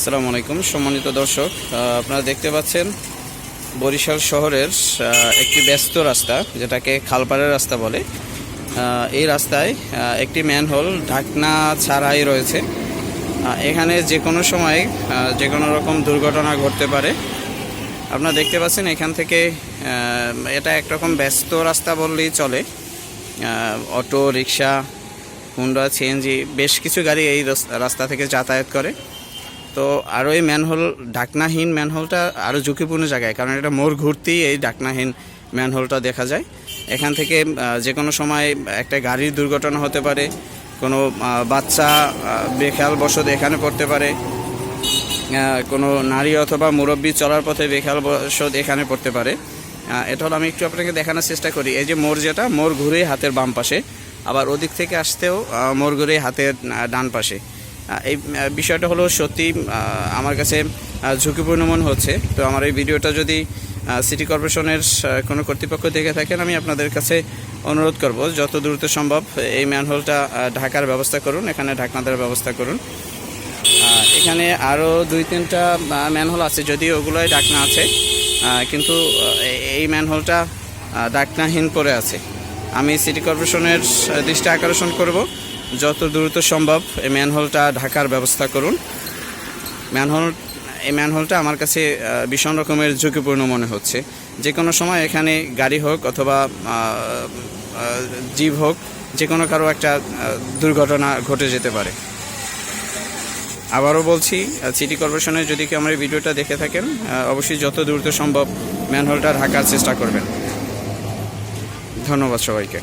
আসসালামু আলাইকুম। সম্মানিত দর্শক আপনারা দেখতে পাচ্ছেন বরিশাল শহরের একটি ব্যস্ত রাস্তা, যেটাকে খালপাড়ের রাস্তা বলে। এই রাস্তায় একটি ম্যানহোল ঢাকনা ছাড়াই রয়েছে। এখানে যে কোনো সময় যে কোনো রকম দুর্ঘটনা ঘটতে পারে। আপনারা দেখতে পাচ্ছেন এখান থেকে এটা একরকম ব্যস্ত রাস্তা বললেই চলে। অটো, রিক্সা, হুন্ডা, সিএনজি, বেশ কিছু গাড়ি এই রাস- রাস্তা থেকে যাতায়াত করে। তো আরও এই ম্যানহোল ঢাকনাহীন ম্যানহোলটা আরও ঝুঁকিপূর্ণ জায়গায়, কারণ এটা মোড় ঘুরতেই এই ঢাকনাহীন ম্যানহোলটা দেখা যায়। এখান থেকে যে কোনো সময় একটা গাড়ির দুর্ঘটনা হতে পারে, কোনো বাচ্চা বেখেয়াল বশত এখানে পড়তে পারে কোনো নারী অথবা মুরব্বী চলার পথে বেখেয়াল বশত এখানে পড়তে পারে। এটা হলো আমি একটু আপনাকে দেখানোর চেষ্টা করি। এই যে মোর যেটা মোর ঘুরে হাতের বাম পাশে, আবার ওদিক থেকে আসতেও মোর ঘুরে হাতের ডান পাশে। এই বিষয়টা হলো সত্যি আমার কাছে ঝুঁকিপূর্ণ মনে হচ্ছে। তো আমার এই ভিডিওটা যদি সিটি কর্পোরেশনের কোনো কর্তৃপক্ষ দেখে থাকেন, আমি আপনাদের কাছে অনুরোধ করব, যত দ্রুত সম্ভব এই ম্যানহোলটা ঢাকার ব্যবস্থা করুন, এখানে ঢাকনা দেওয়ার ব্যবস্থা করুন। এখানে আরও দুই তিনটা ম্যানহোল আছে, যদিও ওগুলোই ডাকনা আছে কিন্তু এই ম্যানহোলটা ডাকনাহীন পড়ে আছে। আমি সিটি কর্পোরেশনের দৃষ্টি আকর্ষণ করব। যত দ্রুত সম্ভব এই ম্যানহোলটা ঢাকার ব্যবস্থা করুন। ম্যানহোল, এই ম্যানহোলটা আমার কাছে ভীষণ রকমের ঝুঁকিপূর্ণ মনে হচ্ছে। যে কোনো সময় এখানে গাড়ি হোক অথবা জীব হোক, যে কোনো কারও একটা দুর্ঘটনা ঘটে যেতে পারে। আবারও বলছি সিটি কর্পোরেশনের যদি কেউ আমার এই ভিডিওটা দেখে থাকেন অবশ্যই যত দ্রুত সম্ভব ম্যানহোলটা ঢাকার চেষ্টা করবেন। ধন্যবাদ সবাইকে।